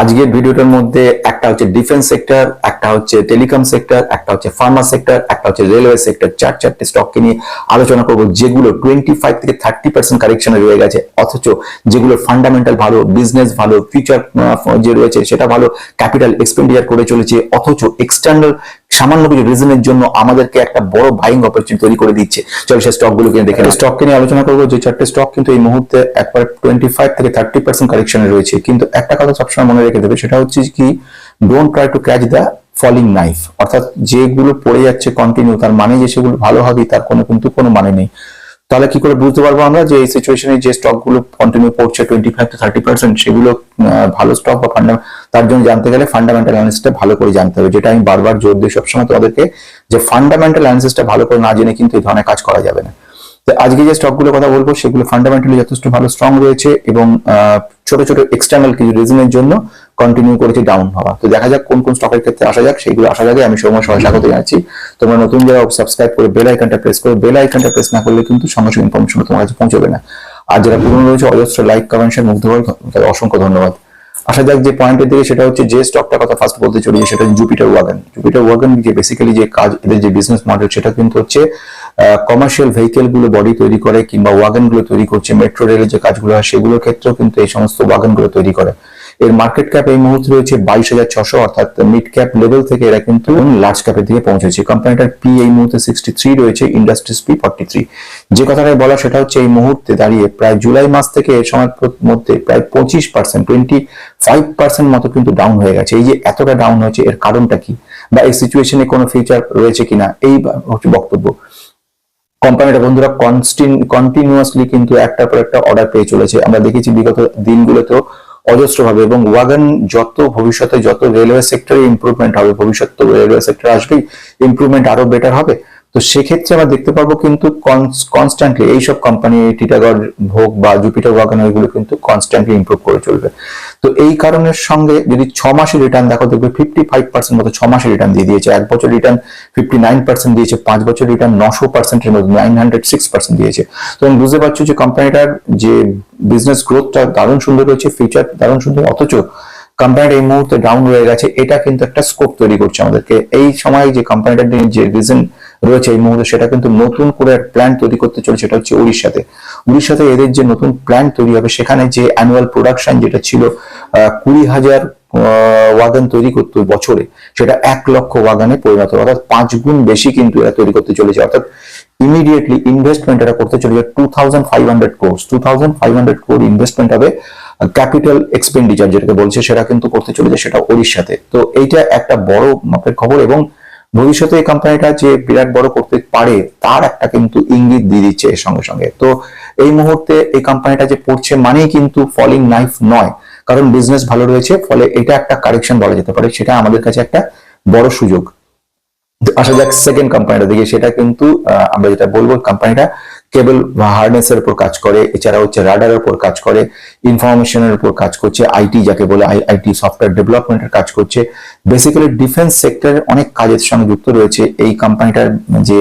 আজকের ভিডিওটার মধ্যে একটা হচ্ছে ডিফেন্স সেক্টর, একটা হচ্ছে টেলিকম সেক্টর, একটা হচ্ছে ফার্মা সেক্টর, একটা হচ্ছে রেলওয়ে সেক্টর। চার চারটে স্টককে নিয়ে আলোচনা করব, যেগুলো টোয়েন্টি ফাইভ থেকে থার্টি পার্সেন্ট কারেকশনে রয়ে গেছে। অথচ যেগুলো ফান্ডামেন্টাল ভালো বিজনেস ভালো ফিউচার যে রয়েছে সেটা ভালো ক্যাপিটাল এক্সপেন্ডিচার করে চলেছে। অথচ এক্সটার্নাল সামান্য কিছু রিজনের জন্য আমাদেরকে একটা বড় বাইং অপরচুনিটি তৈরি করে দিচ্ছে। চলো সেই স্টকগুলো কিনে দেখে স্টককে নিয়ে আলোচনা করব যে চারটে স্টক কিন্তু এই মুহূর্তে একবার টোয়েন্টি ফাইভ থেকে থার্টি পার্সেন্ট কারেকশনে রয়েছে। কিন্তু একটা কথা সবসময় মনে রেখে দেবে সেটা হচ্ছে কি don't try to catch the falling knife অর্থাৎ যেগুলো পড়ে যাচ্ছে কন্টিনিউ তার মানে যে সেগুলো ভালো হবে তার কোনো কিন্তু কোনো মানে নেই। তাহলে কি করে বুঝতে পারব আমরা যে এই সিচুয়েশনে যে স্টকগুলো কন্টিনিউ পড়ছে twenty five to thirty percent সেগুলো ভালো স্টক বা ফান্ডা তার জন্য জানতে গেলে ফান্ডামেন্টাল অ্যানালিসিসটা ভালো করে জানতে হবে, যেটা আমি বারবার জোর দিই সবসময় তোমাদেরকে যে ফান্ডামেন্টাল অ্যানালিসিসটা ভালো করে না জেনে কিন্তু এই ধরনের কাজ করা যাবে না। তো আজকে যে স্টকগুলোর কথা বলব, সেগুলো ফান্ডামেন্টালি যথেষ্ট ভালো স্ট্রং রয়েছে এবং ছোট ছোট এক্সটার্নাল কিছু রিজনের জন্য কন্টিনিউ করেছে ডাউন হওয়া। তো দেখা যাক কোন কোন স্টকের ক্ষেত্রে আসা যাক, সেগুলো আসার আগে আমি সময় সবাই স্বাগত জানাচ্ছি। তোমরা নতুন যারা সাবস্ক্রাইব করে বেল আইকনটা প্রেস করে বেল আইকনটা প্রেস না করলে কিন্তু সঙ্গে সঙ্গে ইনফরমেশন তোমার কাছে পৌঁছবে না। আর যারা পুরনো রয়েছে, অজস্র লাইক কমেন্ট শেয়ার মুগ্ধ করে তাদের অসংখ্য ধন্যবাদ। আসা যাক যে পয়েন্টের দিকে, সেটা হচ্ছে যে স্টকটা কথা ফার্স্ট বলতে চলেছে সেটা হচ্ছে জুপিটার ওয়াগন জুপিটার ওয়াগন যে বেসিক্যালি যে কাজ, এদের যে বিজনেস মডেল সেটা কিন্তু হচ্ছে কমার্শিয়াল ভেহিকেলগুলো বডি তৈরি করে কিংবা ওয়াগনগুলো তৈরি করছে মেট্রো রেলের যে কাজগুলো হয়, সেগুলোর ক্ষেত্রেও কিন্তু এই সমস্ত ওয়াগনগুলো তৈরি করে। এর মার্কেট ক্যাপ এই মুহূর্তে রয়েছে বাইশ হাজার ছশো, অর্থাৎ মিড ক্যাপ লেভেল থেকে এরা কিন্তু লার্জ ক্যাপের দিকে পৌঁছেছে। কোম্পানিটার পি এই মুহূর্তে সিক্সটি থ্রি রয়েছে ইন্ডাস্ট্রিজ পি ফর্টি থ্রি যে কথাটা বলা, সেটা হচ্ছে এই মুহূর্তে দাঁড়িয়ে প্রায় জুলাই মাস থেকে এর সময়ের মধ্যে প্রায় পঁচিশ পার্সেন্ট টোয়েন্টি ফাইভ পার্সেন্ট মতো কিন্তু ডাউন হয়ে গেছে। এই যে এতটা ডাউন হয়েছে, এর কারণটা কি? বা এই সিচুয়েশনে কোনো ফিউচার রয়েছে কিনা? এই হচ্ছে বক্তব্য। কোম্পানিটা বন্ধুরা কনস্টিন কন্টিনিউয়াসলি কিন্তু একটার পর একটা অর্ডার পেয়ে চলেছে। আমরা দেখেছি বিগত দিনগুলোতেও অজস্রভাবে এবং ওয়াগন যত ভবিষ্যতে যত রেলওয়ে সেক্টরে ইম্প্রুভমেন্ট হবে, ভবিষ্যৎ তো রেলওয়ে সেক্টর আসবেই ইম্প্রুভমেন্ট আরও বেটার হবে। তো সেক্ষেত্রে আমরা দেখতে পারব কিন্তু কনস্ট্যান্টলি এইসব কোম্পানি টিটাগড় ভোগ বা জুপিটার ওয়াগন এগুলো কিন্তু কনস্ট্যান্টলি ইমপ্রুভ করে চলবে। তো এই কারণের সঙ্গে যদি ছ মাসের রিটার্ন দেখো, দেখবে ফিফটি ফাইভ পার্সেন্ট মতো ছ মাসের রিটার্ন দিয়ে দিয়েছে। এক বছর রিটার্ন ফিফটি নাইন পার্সেন্ট দিয়েছে, পাঁচ বছর রিটার্ন নশো পার্সেন্টের মধ্যে নাইন হান্ড্রেড সিক্স পার্সেন্ট দিয়েছে। তো তুমি বুঝতে পারছ যে কোম্পানিটার যে বিজনেস গ্রোথটা দারুণ সুন্দর রয়েছে ফিউচার দারুণ সুন্দর, অথচ কোম্পানিটা এই মুহূর্তে ডাউন হয়ে গেছে, এটা কিন্তু একটা স্কোপ তৈরি করছে আমাদেরকে। এই সময় যে কোম্পানিটার যে রিজন রয়েছে এই মুহূর্তে। সেটা কিন্তু নতুন করে প্ল্যান তৈরি করতে চলেছে সেটা হচ্ছে উড়িষ্যাতে। উড়িষ্যাতে এদের যে নতুন প্ল্যান তৈরি হবে, সেখানে যে অ্যানুয়াল প্রোডাকশন যেটা ছিল কুড়ি হাজার ওয়াগান তৈরি করতো বছরে, সেটা এক লক্ষ ওয়াগানে পরিণত হবে। অর্থাৎ পাঁচ গুণ বেশি কিন্তু এরা তৈরি করতে চলেছে। অর্থাৎ ইমিডিয়েটলি ইনভেস্টমেন্ট এরা করতে চলেছে two thousand five hundred crores two thousand five hundred crore investment হবে ক্যাপিটাল এক্সপেন্ডিচার যেটাকে বলছে, সেটা কিন্তু করতে চলেছে, সেটা ওড়িশাতে তো এইটা একটা বড় মাপের খবর এবং ভবিষ্যতে এই কোম্পানিটা যে বিরাট বড় করতে পারে, তার একটা কিন্তু ইঙ্গিত দিয়ে দিচ্ছে এর সঙ্গে সঙ্গে। তো এই মুহূর্তে এই কোম্পানিটা যে পড়ছে মানেই কিন্তু ফলিং নাইফ নয়। কারণ বিজনেস ভালো রয়েছে, ফলে এটা একটা কারেকশন বলা যেতে পারে, সেটা আমাদের কাছে একটা বড় সুযোগ। আসা যাক সেকেন্ড কোম্পানিটা দিকে। সেটা কিন্তু আমরা যেটা বলব কোম্পানিটা কেবল হার্নেস এর উপর কাজ করে এছাড়া হচ্ছে রাডারের উপর কাজ করে ইনফরমেশনের উপর কাজ করছে আইটি যাকে বলে আইটি সফটওয়্যার ডেভেলপমেন্টের কাজ করছে। বেসিক্যালি ডিফেন্স সেক্টরের অনেক কাজের সঙ্গে যুক্ত রয়েছে। এই কোম্পানিটার যে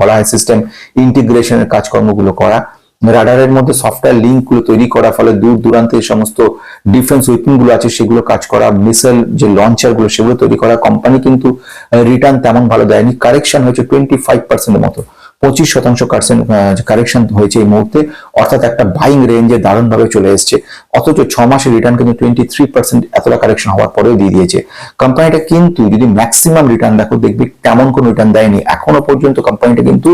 বলা হয় সিস্টেম ইন্টিগ্রেশনের কাজকর্মগুলো করা। রাডারের মধ্যে সফটওয়্যার লিঙ্কগুলো তৈরি করা ফলে দূর দূরান্তে সমস্ত ডিফেন্স উইপনগুলো আছে, সেগুলো কাজ করা মিসাইল যে লঞ্চারগুলো সেগুলো তৈরি করা কোম্পানি কিন্তু রিটার্ন তেমন ভালো দেয়নি। কারেকশন হয়েছে টোয়েন্টি ফাইভ পার্সেন্টের মতো। পঁচিশ শতাংশ কারেকশন হয়েছে এই মুহূর্তে। অর্থাৎ একটা বাইং রেঞ্জে দারুণ ভাবে চলে এসেছে। অথচ ছ মাসের রিটার্ন কিন্তু টোয়েন্টি থ্রি পার্সেন্ট এতটা কারেকশন হওয়ার পরেও দিয়ে দিয়েছে। কোম্পানিটা কিন্তু যদি ম্যাক্সিমাম রিটার্ন দেখো, দেখবে তেমন কোনো রিটার্ন দেয়নি। এখনও পর্যন্ত কোম্পানিটা কিন্তু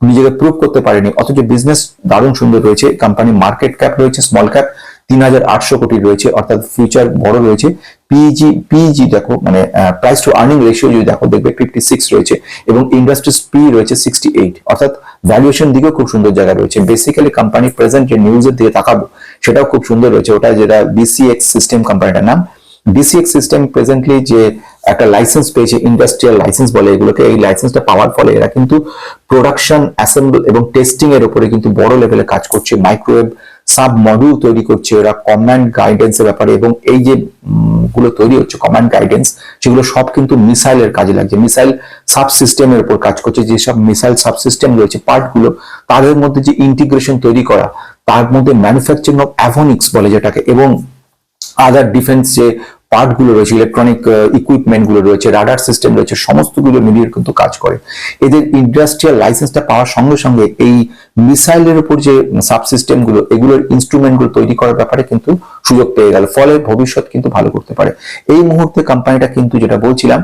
নিজেকে প্রুভ করতে পারেনি। অথচ বিজনেস দারুণ সুন্দর রয়েছে। কোম্পানি মার্কেট ক্যাপ রয়েছে স্মল ক্যাপ তিন হাজার আটশো কোটি রয়েছে, অর্থাৎ ফিউচার বড় রয়েছে। পিজি পিজি দেখো মানে প্রাইস টু আর্নিং রেশিও যদি দেখো, দেখবে ফিফটি সিক্স রয়েছে এবং ইন্ডাস্ট্রিজ পি রয়েছে সিক্সটি এইট অর্থাৎ ভ্যালুয়েশন দিকেও খুব সুন্দর জায়গা রয়েছে। বেসিক্যালি কোম্পানি প্রেজেন্ট যে নিউজের দিকে তাকাবো, সেটাও খুব সুন্দর রয়েছে। ওটা যেটা বিসিএক্স সিস্টেম কোম্পানিটার নাম। ডিসিএক্স সিস্টেম প্রেজেন্টলি যে একটা লাইসেন্স পেয়েছে ইন্ডাস্ট্রিয়াল লাইসেন্স বলে এগুলোকে। এই লাইসেন্সটা পাওয়ার ফলে এরা কিন্তু প্রোডাকশন অ্যাসেম্বল এবং টেস্টিং এর উপরে কিন্তু বড় লেভেলে কাজ করছে। মাইক্রোওয়েভ সাব মডিউল তৈরি করছে ওরা কমান্ড গাইডেন্স এর ব্যাপারে এবং এই যে গুলো তৈরি হচ্ছে কমান্ড গাইডেন্স সেগুলো সব কিন্তু মিসাইলের কাজে লাগছে। মিসাইল সাব সিস্টেমের উপর কাজ করছে। যেসব মিসাইল সাব সিস্টেম রয়েছে পার্টগুলো, তাদের মধ্যে যে ইন্টিগ্রেশন তৈরি করা, তার মধ্যে ম্যানুফ্যাকচারিং অফ অ্যাভোনিক্স বলে যেটাকে এবং আদার ডিফেন্স যে পার্টগুলো রয়েছে ইলেকট্রনিক ইকুইপমেন্টগুলো রয়েছে রাডার সিস্টেম রয়েছে, সমস্তগুলো মিলিয়ে কিন্তু কাজ করে। এদের ইন্ডাস্ট্রিয়াল লাইসেন্সটা পাওয়ার সঙ্গে সঙ্গে এই মিসাইলের উপর যে সাবসিস্টেমগুলো এগুলোর ইনস্ট্রুমেন্টগুলো তৈরি করার ব্যাপারে কিন্তু সুযোগ পেয়ে গেল। ফলে ভবিষ্যৎ কিন্তু ভালো করতে পারে। এই মুহূর্তে কোম্পানিটা কিন্তু যেটা বলছিলাম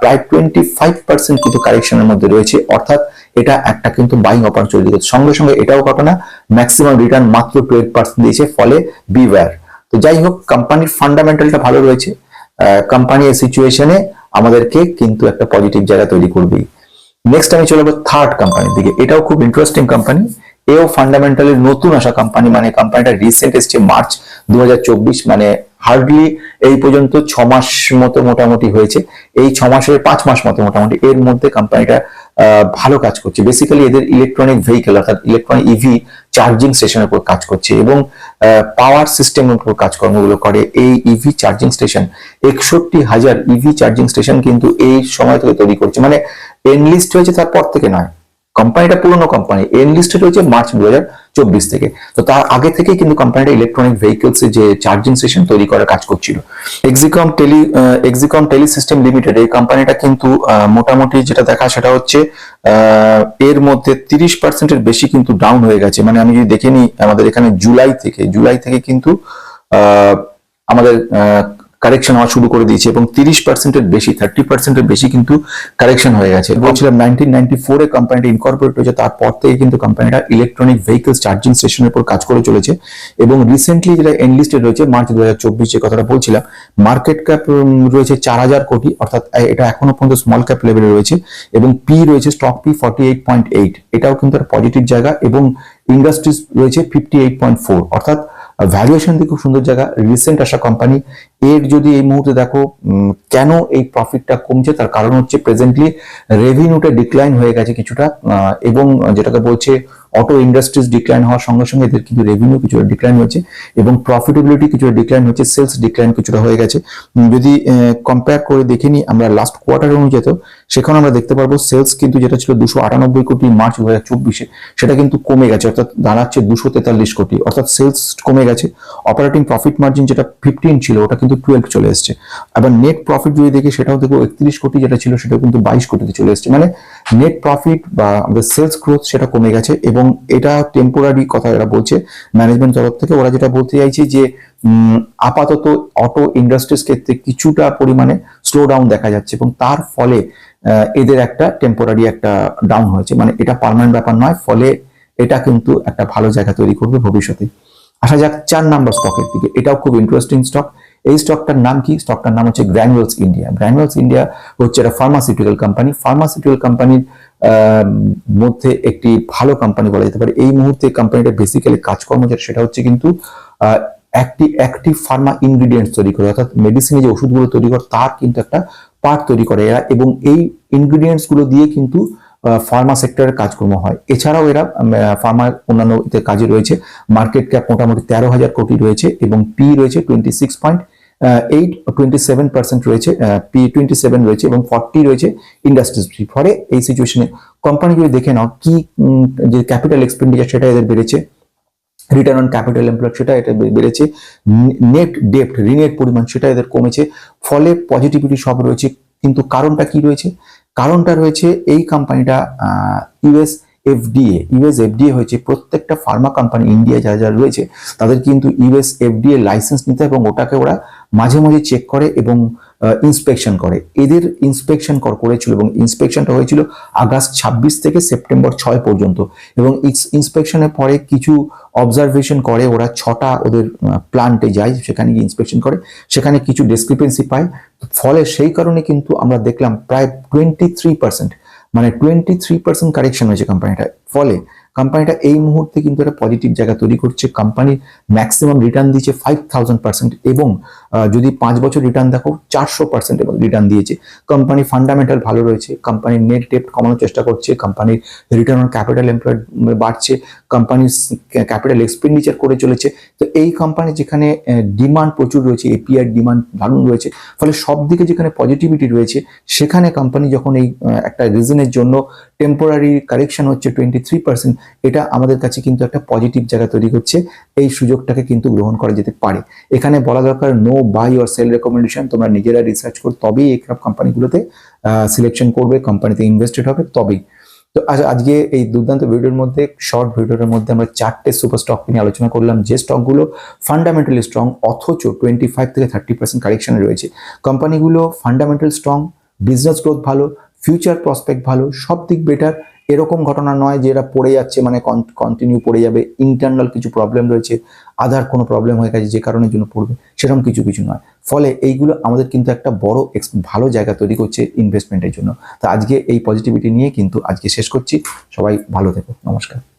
প্রায় টোয়েন্টি ফাইভ পার্সেন্ট কিন্তু কারেকশনের মধ্যে রয়েছে। অর্থাৎ এটা একটা কিন্তু বাইং অপরচুনিটি সঙ্গে সঙ্গে এটাও ঘটনা ম্যাক্সিমাম রিটার্ন মাত্র টুয়েলভ পার্সেন্ট দিয়েছে। ফলে বিওয়্যার তো যাই হোক কোম্পানির ফান্ডামেন্টালটা ভালো রয়েছে। কোম্পানি এই সিচুয়েশনে আমাদেরকে কিন্তু একটা পজিটিভ জায়গা তৈরি করবেই। নেক্সট আমি চলে যাব থার্ড কোম্পানির দিকে। এটাও খুব ইন্টারেস্টিং কোম্পানি এও ফান্ডামেন্টালি নতুন আসা কোম্পানি মানে কোম্পানিটা রিসেন্ট এসছে মার্চ দু হাজার চব্বিশ। মানে হার্ডলি এই পর্যন্ত ছ মাস মতো মোটামুটি হয়েছে। এই ছ মাসের পাঁচ মাস মতো মোটামুটি। এর মধ্যে কোম্পানিটা ভালো কাজ করছে। বেসিক্যালি এদের ইলেকট্রনিক ভেহিকেল অর্থাৎ ইলেকট্রনিক ইভি চার্জিং স্টেশনের উপর কাজ করছে এবং পাওয়ার সিস্টেমের উপর কাজকর্মগুলো করে। এই ইভি চার্জিং স্টেশন একষট্টি হাজার ইভি চার্জিং স্টেশন কিন্তু এই সময় থেকে তৈরি করছে। মানে এনলিস্ট হয়েছে তারপর থেকে নয়। কোম্পানিটা পুরনো কোম্পানি এনলিস্টেড হয়েছে মার্চ দু চব্বিশ থেকে। তো তার আগে থেকেই কিন্তু কোম্পানিটা ইলেকট্রনিক ভেহিকলস যে চার্জিং স্টেশন তৈরি করার কাজ করছিল। Exicom tele Exicom tele system limited এই কোম্পানিটা কিন্তু মোটামুটি যেটা দেখা সেটা হচ্ছে এর মধ্যে তিরিশ পার্সেন্টের বেশি কিন্তু ডাউন হয়ে গেছে। মানে আমি যদি দেখে নিই, আমাদের এখানে জুলাই থেকে জুলাই থেকে কিন্তু আমাদের কারেকশন হওয়া শুরু করে দিয়েছে এবং তিরিশ পার্সেন্টের বেশি থার্টি পার্সেন্টের বেশি কিন্তু কারেকশন হয়ে গেছে। বলছিলাম নাইনটিন নাইনটি ফোরে কোম্পানিটা ইনকর্পোরেট হয়েছে তারপর থেকে কিন্তু কোম্পানিটা ইলেকট্রনিক ভেহিকলস চার্জিং স্টেশনের উপর কাজ করে চলেছে। এবং রিসেন্টলি যেটা এনলিস্টেড রয়েছে মার্চ দু হাজার চব্বিশ যে কথাটা বলছিলাম মার্কেট ক্যাপ রয়েছে চার হাজার কোটি অর্থাৎ এটা এখনও পর্যন্ত স্মল ক্যাপ লেভেলে রয়েছে। এবং পি রয়েছে stock P forty eight point eight এটাও কিন্তু একটা পজিটিভ জায়গা। এবং ইন্ডাস্ট্রিজ রয়েছে ফিফটি এইট পয়েন্ট ফোর অর্থাৎ ভ্যালুয়েশন দিয়ে খুব সুন্দর জায়গা। রিসেন্ট আসা কোম্পানি এর যদি এই মুহূর্তে দেখো কেন এই প্রফিটটা কমছে, তার কারণ হচ্ছে প্রেজেন্টলি রেভিনিউটা ডিক্লাইন হয়ে গেছে কিছুটা এবং যেটাকে বলছে অটো ইন্ডাস্ট্রিজ ডিক্লাইন হওয়ার সঙ্গে সঙ্গে এদের কিন্তু রেভিনিউ কিছুটা ডিক্লাইন হয়েছে, এবং প্রফিটেবিলিটি কিছুটা ডিক্লাইন হয়েছে সেলস ডিক্লাইন কিছুটা হয়ে গেছে। যদি কম্পেয়ার করে দেখে নিই, আমরা লাস্ট কোয়ার্টার অনুযায়ী তো, সেখানে আমরা দেখতে পারব সেলস কিন্তু যেটা ছিল দুশো আটানব্বই কোটি মার্চ দু হাজার চব্বিশে, সেটা কিন্তু কমে গেছে, অর্থাৎ দাঁড়াচ্ছে দুশো তেতাল্লিশ কোটি, অর্থাৎ সেলস কমে গেছে। অপারেটিং প্রফিট মার্জিন যেটা ফিফটিন ছিল, ওটা টুয়েলভ চলে এসছে। আবার নেট প্রফিট যদি দেখি, সেটাও দেখব একত্রিশ কোটি যেটা ছিল, সেটাও কিন্তু বাইশ কোটিতে চলে এসছে। মানে নেট প্রফিট বা আমাদের সেলস গ্রোথ সেটা কমে গেছে এবং এটা টেম্পোরারি কথা এরা বলছে ম্যানেজমেন্ট তরফ থেকে ওরা যেটা বলতে চাইছে যে আপাতত অটো ইন্ডাস্ট্রিজ ক্ষেত্রে কিছুটা পরিমাণে স্লো ডাউন দেখা যাচ্ছে এবং তার ফলে এদের একটা টেম্পোরারি একটা ডাউন হয়েছে। মানে এটা পার্মানেন্ট ব্যাপার নয়, ফলে এটা কিন্তু একটা ভালো জায়গা তৈরি করবে ভবিষ্যতে। আসা যাক, চার নাম্বার স্টকের দিকে। এটাও খুব ইন্টারেস্টিং স্টক এই স্টকটার নাম কি? স্টকটার নাম হচ্ছে গ্র্যানুয়ালস ইন্ডিয়া গ্র্যানুয়ালস ইন্ডিয়া হচ্ছে একটা ফার্মাসিউটিক্যাল কোম্পানি ফার্মাসিউটিক্যাল কোম্পানির মধ্যে একটি ভালো কোম্পানি বলা যেতে পারে। এই মুহূর্তে কোম্পানিটা বেসিক্যালি কাজকর্ম যেটা, সেটা হচ্ছে কিন্তু একটি অ্যাক্টিভ ফার্মা ইনগ্রিডিয়েন্টস তৈরি করে। অর্থাৎ মেডিসিনে যে ওষুধগুলো তৈরি করে, তার কিন্তু একটা পার্ট তৈরি করে এরা। এবং এই ইনগ্রিডিয়েন্টসগুলো দিয়ে কিন্তু ফার্মা সেক্টরের কাজকর্ম হয়। এছাড়াও এরা ফার্মার অন্যান্য কাজে রয়েছে। মার্কেট ক্যাপ মোটামুটি তেরো হাজার কোটি রয়েছে এবং পি রয়েছে twenty six point eight twenty seven percent রয়েছে পি টোয়েন্টি সেভেন রয়েছে এবং ফর্টি রয়েছে ইন্ডাস্ট্রিজ ফলে এই সিচুয়েশনে কোম্পানি যদি দেখে নাও কি যে ক্যাপিটাল এক্সপেন্ডিচার সেটা এদের বেড়েছে রিটার্ন অন ক্যাপিটাল এমপ্লয়েড সেটা এটা বেড়েছে নেট ডেপ্ট ঋণের পরিমাণ সেটা এদের কমেছে, ফলে পজিটিভিটি সব রয়েছে, কিন্তু কারণটা কি রয়েছে? কারণটা রয়েছে এই কোম্পানিটা ইউএস এফডিএ ইউএস এফডিএ হয়েছে প্রত্যেকটা ফার্মা কোম্পানি ইন্ডিয়া যারা যারা রয়েছে, তাদের কিন্তু ইউএস এফডিএ লাইসেন্স নিতে এবং ওটাকে ওরা মাঝে মাঝে চেক করে এবং ইন্সপেকশন করে। এদের ইন্সপেকশন করেছিল এবং ইন্সপেকশনটা হয়েছিল আগস্ট ছাব্বিশ থেকে সেপ্টেম্বর ছয় পর্যন্ত। এবং ইন্সপেকশনের পরে কিছু অবজারভেশন করে, ওরা ছটা ওদের প্লান্টে যায়, সেখানে গিয়ে ইন্সপেকশন করে। সেখানে কিছু ডিসক্রিপেন্সি পায়। ফলে সেই কারণে কিন্তু আমরা দেখলাম প্রায় টোয়েন্টি থ্রি পার্সেন্ট মানে টোয়েন্টি থ্রি পার্সেন্ট কারেকশন হয়েছে কোম্পানিটা ফলে কোম্পানিটা এই মুহূর্তে কিন্তু একটা পজিটিভ জায়গা তৈরি করছে। কোম্পানির ম্যাক্সিমাম রিটার্ন দিয়েছে ফাইভ থাউজেন্ড পার্সেন্ট এবং যদি পাঁচ বছর রিটার্ন দেখো, চারশো পার্সেন্ট রিটার্ন দিয়েছে। কোম্পানি ফান্ডামেন্টাল ভালো রয়েছে কোম্পানির নেট ডেপ্ট কমানোর চেষ্টা করছে কোম্পানির রিটার্ন অন ক্যাপিটাল এমপ্লয়েড বাড়ছে কোম্পানির ক্যাপিটাল এক্সপেন্ডিচার করে চলেছে। তো এই কোম্পানি যেখানে ডিমান্ড প্রচুর রয়েছে এপিআর ডিমান্ড দারুণ রয়েছে, ফলে সব দিকে যেখানে পজিটিভিটি রয়েছে, সেখানে কোম্পানি যখন এই একটা রিজনের জন্য টেম্পোরারি কারেকশন হচ্ছে টোয়েন্টি টোয়েন্টি থ্রি পার্সেন্ট এটা আমাদের কাছে কিন্তু একটা পজিটিভ জায়গা তৈরি করছে। এই সুযোগটাকে কিন্তু গ্রহণ করা যেতে পারে। এখানে বলা দরকার no buy or sell recommendation তোমরা নিজেরা রিসার্চ করো, তবেই এই কোম্পানিগুলোতে সিলেকশন করবে কোম্পানিতে ইনভেস্টেড হবে, তবেই। তো আজ, আজকে এই দুর্দান্ত ভিডিওর মধ্যে শর্ট ভিডিওর মধ্যে আমরা চারটে সুপার স্টক নিয়ে আলোচনা করলাম। যে স্টকগুলো ফান্ডামেন্টালি স্ট্রং অথচ টোয়েন্টি ফাইভ থেকে থার্টি পার্সেন্ট কারেকশনে রয়েছে। কোম্পানিগুলো ফান্ডামেন্টাল স্ট্রং বিজনেস গ্রোথ ভালো ফিউচার প্রসপেক্ট ভালো, সব দিক বেটার এরকম ঘটনা নয় যে এরা পড়ে যাচ্ছে মানে কন্টিনিউ পড়ে যাবে। ইন্টারনাল কিছু প্রবলেম রয়েছে আধার কোনো প্রবলেম হয়ে গেছে যে কারণের জন্য পড়বে, সেরকম কিছু কিছু নয়। ফলে এইগুলো আমাদের কিন্তু একটা বড় ভালো জায়গা তৈরি করছে ইনভেস্টমেন্টের জন্য। তো আজকে এই পজিটিভিটি নিয়ে কিন্তু আজকে শেষ করছি। সবাই ভালো থেকো। নমস্কার।